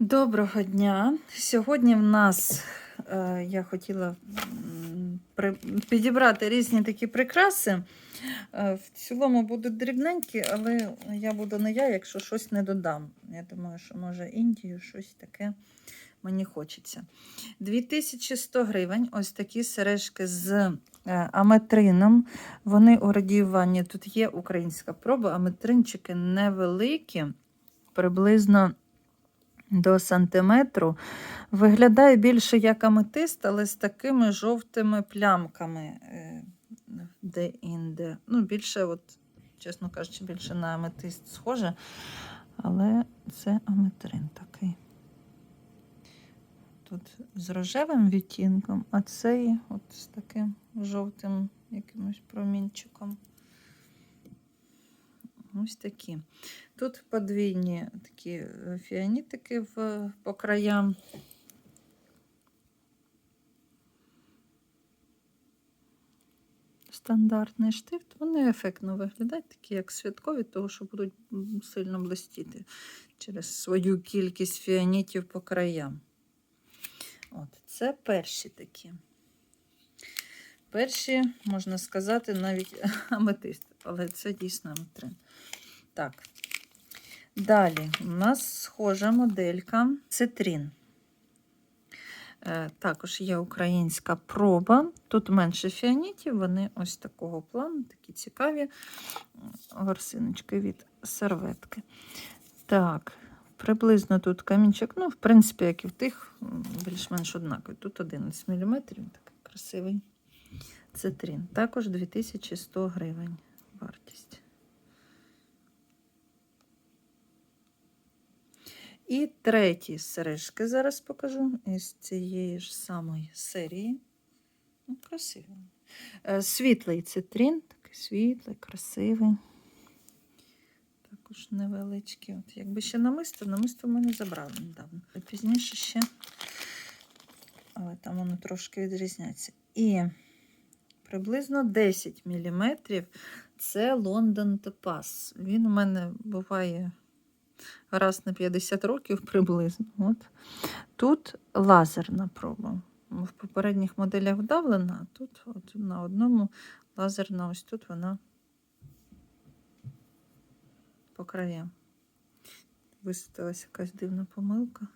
Доброго дня. Сьогодні в нас е, я хотіла при, підібрати різні такі прикраси. Е, в цілому будуть дрібненькі, але я буду не я, якщо щось не додам. Я думаю, що може Індію щось таке мені хочеться. 2100 гривень. Ось такі сережки з е, аметрином. Вони у радіюванні. Тут є українська проба, аметринчики невеликі, приблизно до сантиметру. Виглядає більше як аметист, але з такими жовтими плямками е, де-інде. Ну, більше, от, чесно кажучи, більше на аметист схоже. Але це аметрин такий. Тут з рожевим відтінком, а цей от з таким жовтим якимось промінчиком. Ось такі. Тут подвійні такі е, фіанітики в, по краям. Стандартний штифт, вони ефектно виглядають, такі як святкові, того що будуть сильно блистіти через свою кількість фіанітів по краям. От, це перші такі. Перші, можна сказати, навіть аметист, але це дійсно аметрин. Так. Далі у нас схожа моделька цитрін. Е, також є українська проба. Тут менше фіанітів, вони ось такого плану, такі цікаві горсиночки від серветки. Так, приблизно тут камінчик, ну, в принципі, як і в тих, більш-менш однаковий. Тут 11 мм, такий красивий цитрін. Також 2100 гривень вартість. І треті сережки зараз покажу із цієї ж самої серії. Ну. Е, Світлий цитрін, такий світлий, красивий. Також невеличкий. От якби ще намисто, намисто в мене забрали недавно. Пізніше ще, але там воно трошки відрізняється. І приблизно 10 мм це Лондон Топаз. Він у мене буває раз на 50 років приблизно. От. Тут лазерна проба. В попередніх моделях вдавлена, а тут от на одному лазерна, ось тут вона по краям. Висвітилася якась дивна помилка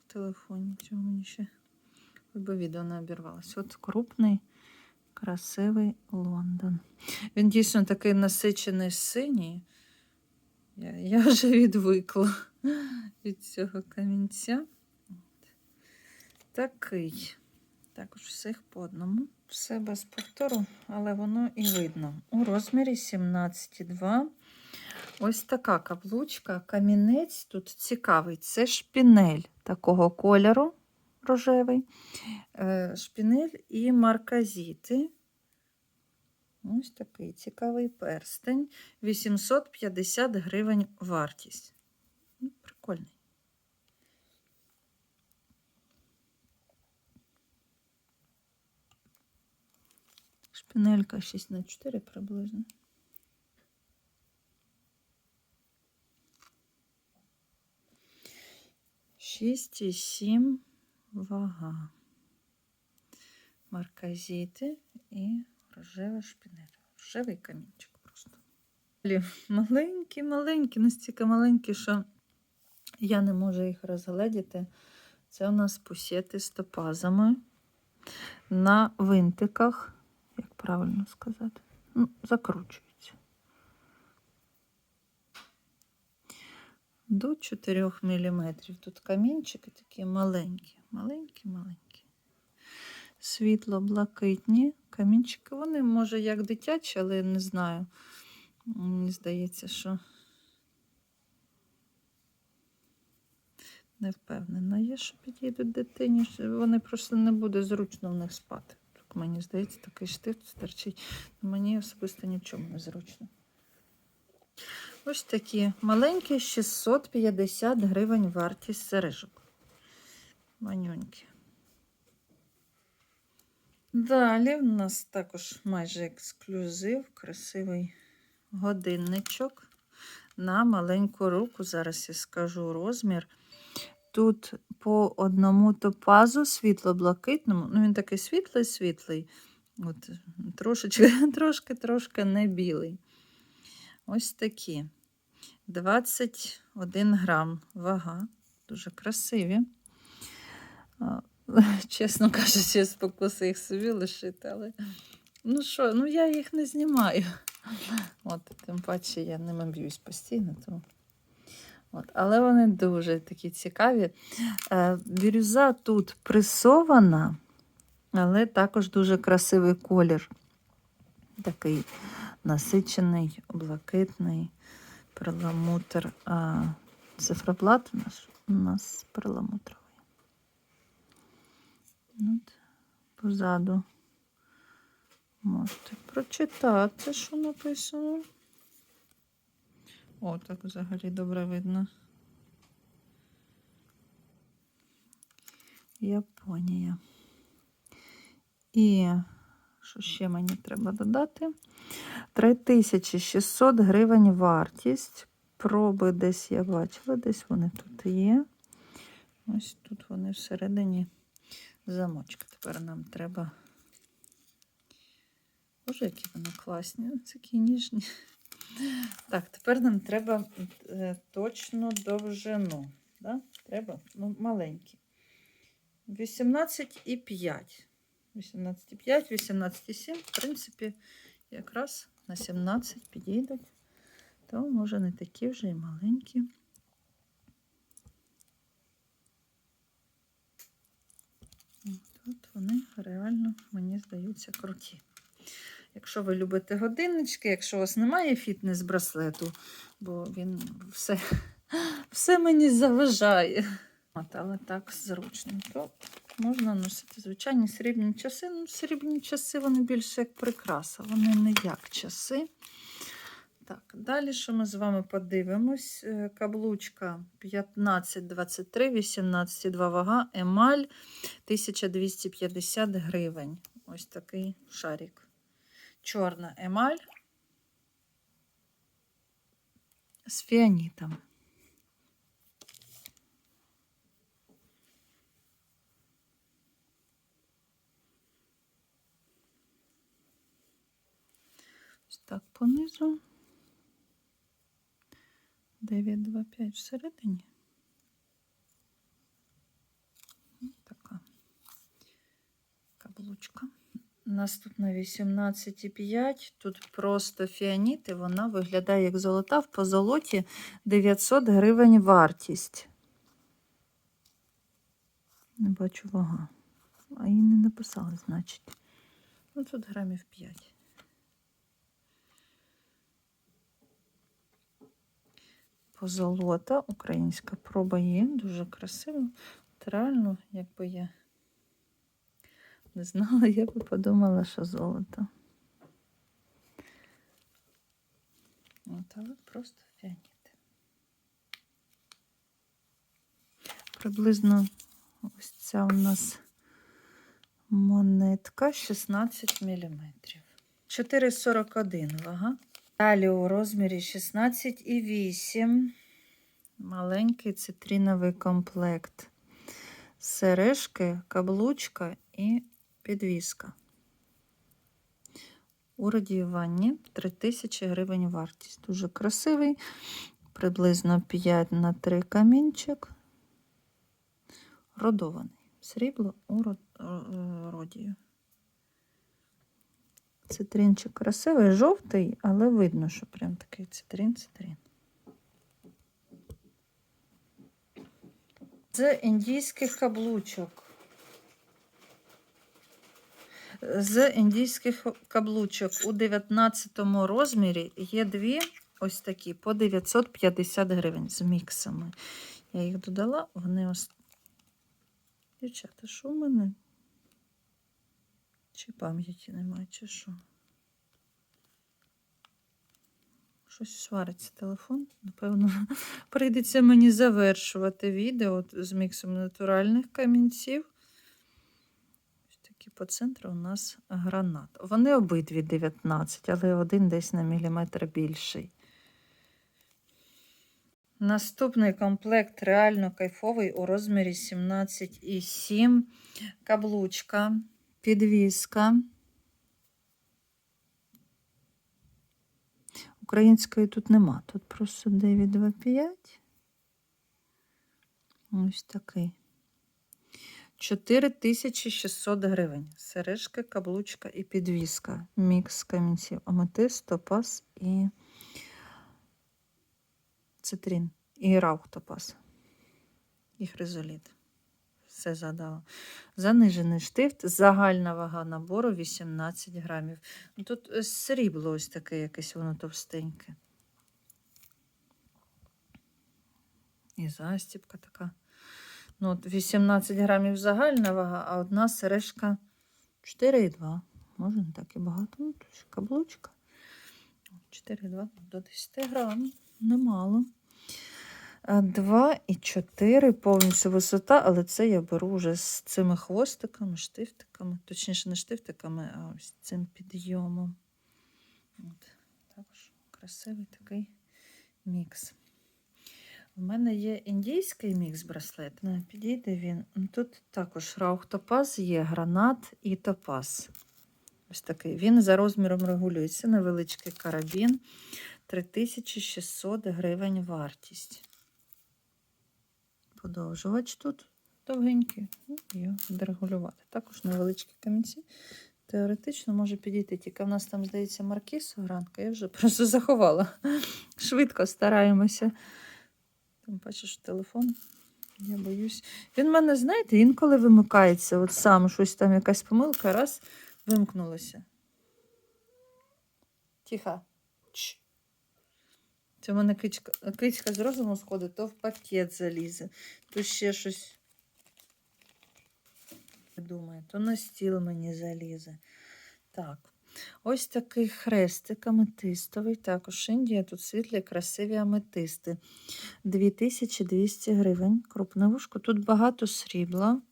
в телефоні. Цього мені ще відео не обірвалося. От крупний, красивий Лондон. Він дійсно такий насичений синій. Я, я вже відвикла від цього камінця. Такий. Також всіх по одному. Все без повтору, але воно і видно. У розмірі 17,2. Ось така каблучка. Камінець тут цікавий. Це шпінель такого кольору рожевий. Е, Шпінель і марказіти. Ось такий цікавий перстень. 850 гривень вартість. Ну, Прикольний. Шпинелька 6 на 4 приблизно. Шість і сім вага. Марказіти і рожева шпинель. Рожевий камінчик просто. Маленькі, маленькі, настільки маленькі, що я не можу їх розгледіти. Це у нас пусети з топазами на винтиках, як правильно сказати, ну, закручуються. До 4 мм. Тут камінчики такі маленькі, маленькі, маленькі. Світло-блакитні камінчики. Вони, може, як дитячі, але не знаю. Мені здається, що не впевнена. Є, що підійдуть дитині. Вони просто не буде зручно в них спати. Так, мені здається, такий штифт стерчить. Мені особисто ні в чому не зручно. Ось такі маленькі 650 гривень вартість сережок. Манюнькі. Далі в нас також майже ексклюзив, красивий годинничок на маленьку руку. Зараз я скажу розмір. тут по одному топазу світло-блакитному. Ну, він такий світлий-світлий. От, трошечки, трошки, трошки не білий. Ось такі. 21 грам вага. Дуже красиві. Чесно кажучи, спокуси їх собі лишити, але ну що, ну я їх не знімаю. От, тим паче я ними б'юсь постійно. То... От, але вони дуже такі цікаві. Е, бірюза тут пресована, але також дуже красивий колір. Такий насичений, блакитний перламутр. Цифроблат у нас, у нас перламутровий. От, позаду можете прочитати, що написано. О, так взагалі добре видно. Японія. І що ще мені треба додати? 3600 гривень вартість. Проби десь я бачила, десь вони тут є. Ось тут вони всередині замочка. Тепер нам треба. Боже, які вони класні, такі ніжні. Так, тепер нам треба е, точну довжину. Да? Треба ну, маленькі. 18,5. 18,5, 18,7. В принципі, якраз на 17 підійдуть. То, може, не такі вже і маленькі. Тут вони реально, мені здаються, круті. Якщо ви любите годиннички, якщо у вас немає фітнес-браслету, бо він все, все мені заважає. От, але так зручно, то можна носити звичайні срібні часи. Ну, срібні часи вони більше як прикраса, вони не як часи. Так, далі, що ми з вами подивимось? Е, Каблучка 15,23, 18,2 вага, емаль 1250 гривень. Ось такий шарик. Чорна емаль з фіанітом. Ось так понизу. 925 всередині. Така каблучка. Наступна 18,5. Тут просто фіаніт, і вона виглядає як золота. В позолоті 900 гривень вартість. Не бачу вага. А її не написали, значить. Ну, тут грамів 5. Позолота, українська проба є, дуже красиво. От реально, якби я не знала, я би подумала, що золото. От, але просто фіаніт. Приблизно ось ця у нас монетка 16 мм. 4,41 вага. Далі у розмірі 16,8. Маленький цитриновий комплект. Сережки, каблучка і підвіска. У радіюванні 3000 гривень вартість. Дуже красивий, приблизно 5 на 3 камінчик. Родований. Срібло у е, родію. Цитринчик красивий, жовтий, але видно, що прям такий цитрин-цитрин. З індійських каблучок. З індійських каблучок у 19 розмірі є дві ось такі по 950 гривень з міксами. Я їх додала, вони ось. Дівчата, що в мене? Чи пам'яті немає, чи що? Щось свариться телефон. Напевно, прийдеться мені завершувати відео з міксом натуральних камінців. Ось такі по центру у нас гранат. Вони обидві 19, але один десь на міліметр більший. Наступний комплект реально кайфовий у розмірі 17,7. Каблучка, підвіска. Української тут нема. Тут просто 925. Ось такий. 4600 гривень. Сережки, каблучка і підвіска. Мікс камінців аметист, топаз і цитрин. І раух топаз. І хризоліт. Все задало. Занижений штифт, загальна вага набору 18 грамів. Ну, Тут е, срібло ось таке якесь воно товстеньке. І застіпка така. Ну, от 18 грамів загальна вага, а одна сережка 4,2. Може, не так і багато. Ну, каблучка. 4,2 до 10 грам. Немало. 2,4 повністю висота, але це я беру вже з цими хвостиками, штифтиками. Точніше, не штифтиками, а ось цим підйомом. От. Також красивий такий мікс. У мене є індійський мікс браслет. Ну, Підійде він. Тут також раух топаз є, гранат і топаз. Ось такий. Він за розміром регулюється. Невеличкий карабін. 3600 гривень вартість. Подовжувач тут довгенький. Ну, Його відрегулювати. Також невеличкі камінці. Теоретично може підійти. Тільки в нас там, здається, маркіз гранка. Я вже просто заховала. Швидко стараємося. Паче, що телефон. Я боюсь. Він в мене, знаєте, інколи вимикається. От сам щось там якась помилка, раз вимкнулося. Тихо. Чш. Це в мене кичка, кичка з розуму сходить, то в пакет залізе, то ще щось. Думаю, то на стіл мені залізе. Так. Ось такий хрестик аметистовий. Також Індія, тут світлі, красиві аметисти. 2200 гривень. Крупне вушко. Тут багато срібла,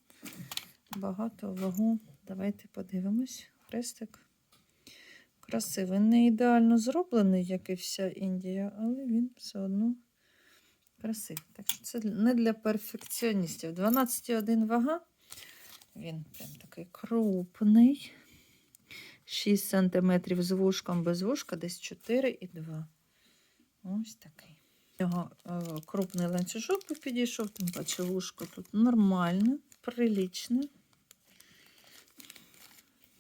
багато вагу. Давайте подивимось. Хрестик. Красивий. Не ідеально зроблений, як і вся Індія, але він все одно красивий. Так що це не для перфекціоністів. 12,1 вага. Він прям такий крупний. 6 см з вушком без вушка, десь 4,2. Ось такий. Його е, крупний ланцюжок підійшов, тим паче вушко тут нормальне, прилічне.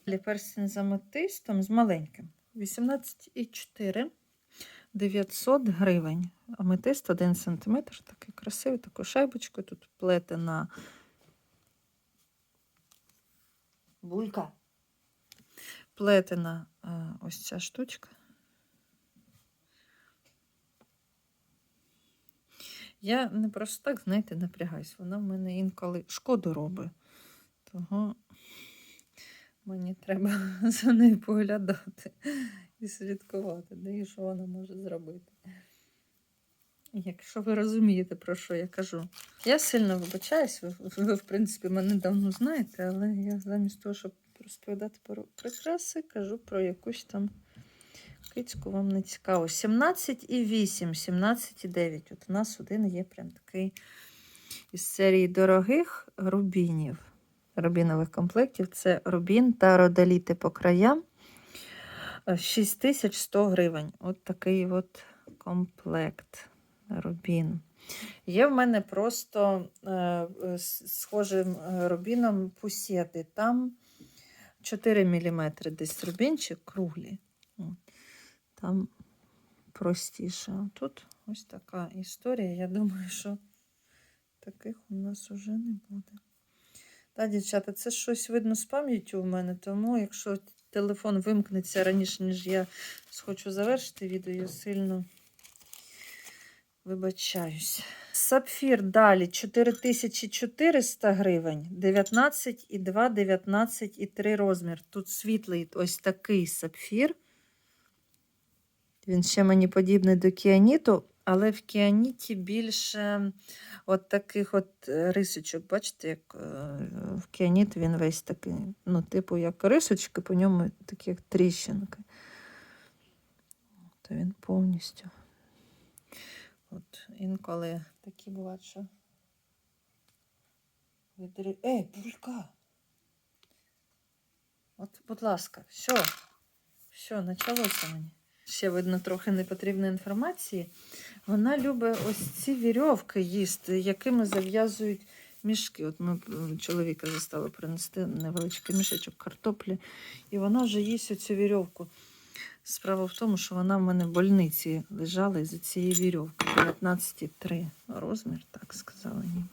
Далі перстень з аметистом з маленьким. 18,4 900 гривень. Аметист 1 см, такий красивий, таку шайбочку. Тут плетена булька. Плетена е, ось ця штучка. Я не просто так, знаєте, напрягаюсь. Вона в мене інколи шкоду робить. Того мені треба за нею поглядати і слідкувати, де і що вона може зробити. Якщо ви розумієте, про що я кажу. Я сильно вибачаюсь, ви, ви в принципі, мене давно знаєте, але я замість того, щоб розповідати про прикраси, кажу про якусь там кицьку вам не цікаво. 17,8, 17,9. От у нас один є прям такий із серії дорогих рубінів, рубінових комплектів. Це рубін та родоліти по краям. 6100 гривень. От такий от комплект рубін. Є в мене просто е, схожим е, рубіном пусети. Там 4 мм десь рубінчик круглі. Там простіше. А тут ось така історія. Я думаю, що таких у нас уже не буде. Так, дівчата, це щось видно з пам'яттю у мене, тому якщо телефон вимкнеться раніше, ніж я схочу завершити відео, я сильно вибачаюсь. Сапфір далі 4400 гривень, 19,2, 19,3 розмір. Тут світлий ось такий сапфір. Він ще мені подібний до кіаніту, але в кіаніті більше от таких от е, рисочок. Бачите, як е, в кіаніт він весь такий, ну, типу, як рисочки, по ньому такі як тріщинки. То він повністю От інколи такі бувають, що. Видри... Ей, булька! От, будь ласка, все. Все, почалося мені. Ще видно трохи непотрібної інформації. Вона любить ось ці вірьовки їсти, якими зав'язують мішки. От ми чоловіка застали принести невеличкий мішечок картоплі, і вона вже їсть оцю вірьовку. Справа в тому, що вона в мене в больниці лежала із цієї вірьовки. 19,3 розмір, так сказала ніби.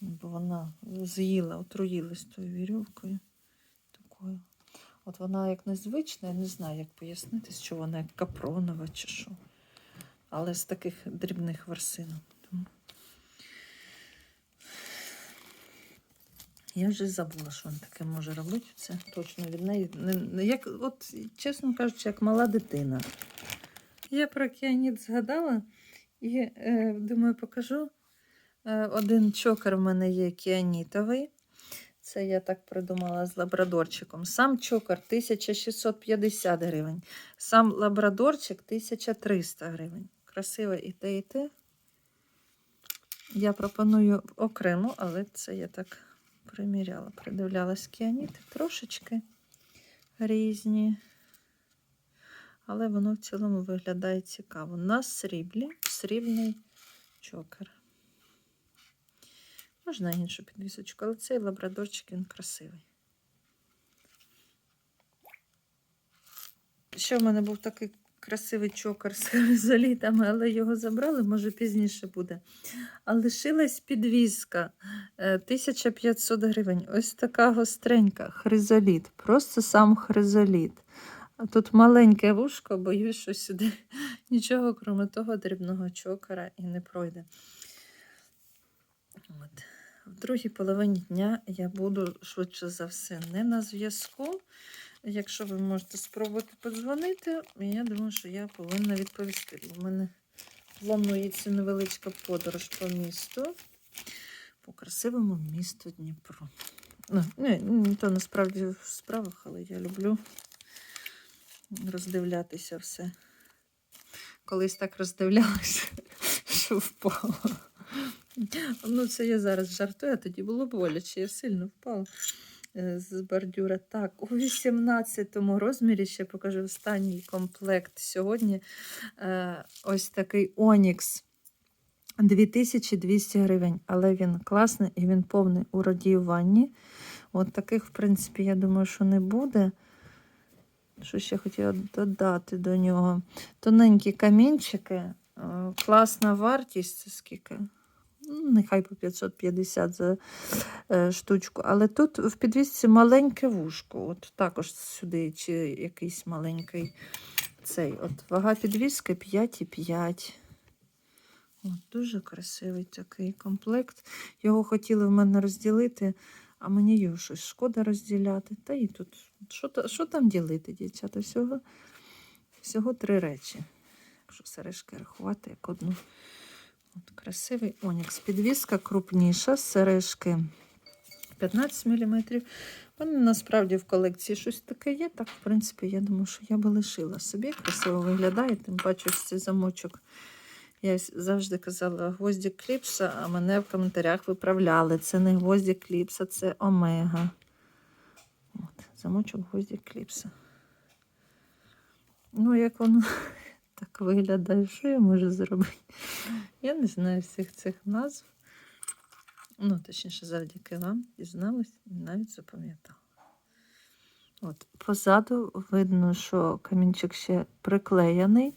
Бо вона з'їла, отруїлась тою вірьовкою. Такою. От вона як незвична, я не знаю, як пояснити, що вона як капронова чи що. Але з таких дрібних ворсинок. Тому... Я вже забула, що він таке може робити. Це точно від неї. Не, не- як, от, чесно кажучи, як мала дитина. Я про океаніт згадала і е, думаю, покажу. Е, один чокер в мене є кіанітовий. Це я так придумала з лабрадорчиком. Сам чокер 1650 гривень. Сам лабрадорчик 1300 гривень. Красиво і те, і те. Я пропоную окремо, але це я так приміряла, придивлялась кіаніти трошечки різні. Але воно в цілому виглядає цікаво. На сріблі срібний чокер. Можна іншу підвісочку, але цей лабрадорчик він красивий. Ще в мене був такий красивий чокер з хризолітами, але його забрали, може пізніше буде. А лишилась підвіска е, 1500 гривень. Ось така гостренька хризоліт. Просто сам хризоліт. А тут маленьке вушко, боюсь, що сюди нічого, крім того дрібного чокера, і не пройде. От. В другій половині дня я буду швидше за все не на зв'язку. Якщо ви можете спробувати подзвонити, я думаю, що я повинна відповісти. Бо в мене планується невеличка подорож по місту, по красивому місту Дніпро. Ну, не, то насправді в справах, але я люблю роздивлятися все. Колись так роздивлялася, що впала. Ну, це я зараз жартую, а тоді було боляче, я сильно впала е, з бордюра. Так, у 18 розмірі ще покажу останній комплект. Сьогодні е, ось такий Онікс. 2200 гривень, але він класний і він повний у радіюванні. От таких, в принципі, я думаю, що не буде. Що ще хотіла додати до нього? Тоненькі камінчики, е, класна вартість, це скільки? Нехай по 550 за е, штучку. Але тут в підвісці маленьке вушко. От також сюди, чи якийсь маленький цей. От вага підвіски 5,5. От, дуже красивий такий комплект. Його хотіли в мене розділити, а мені його щось шкода розділяти. Та і тут, що, що там ділити, дівчата? Всього, всього три речі. Якщо сережки рахувати як одну. От, красивий Онікс. Підвіска крупніша, сережки 15 мм. Мене насправді в колекції щось таке є. Так, в принципі, я думаю, що я би лишила собі. Красиво виглядає, тим паче ось цей замочок. Я завжди казала гвоздик кліпса, а мене в коментарях виправляли. Це не гвоздик кліпса, це омега. От, замочок гвоздик кліпса. Ну, як воно так виглядає, що я можу зробити? Я не знаю всіх цих назв. Ну, точніше, завдяки вам дізналась і навіть запам'ятала. От, позаду видно, що камінчик ще приклеєний,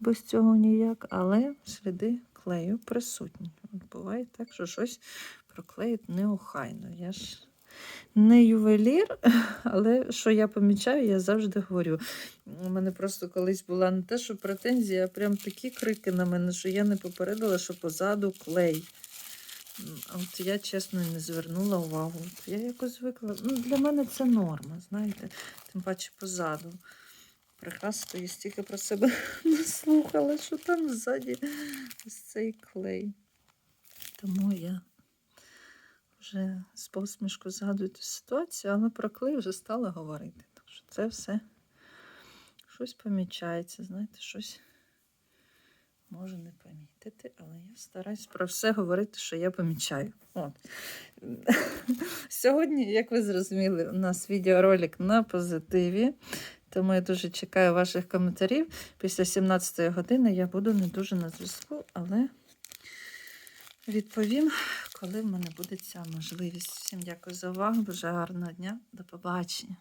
без цього ніяк, але сліди клею присутні. Буває так, що щось проклеїть неохайно. Я ж не ювелір, але що я помічаю, я завжди говорю. У мене просто колись була не те, що претензія, а прям такі крики на мене, що я не попередила, що позаду клей. От я чесно не звернула увагу. Я якось звикла. Ну, для мене це норма, знаєте, тим паче позаду. Прекрасно, я стільки про себе не слухала, що там ззаді ось цей клей. Тому я вже з посмішку згадую ту ситуацію, але про клей вже стала говорити. Так що це все, щось помічається. Знаєте, щось можу не помітити, але я стараюсь про все говорити, що я помічаю. От. Сьогодні, як ви зрозуміли, у нас відеоролик на позитиві. Тому я дуже чекаю ваших коментарів. Після 17 години я буду не дуже на зв'язку, але відповім, коли в мене буде ця можливість. Всім дякую за увагу. Бажаю гарного дня. До побачення.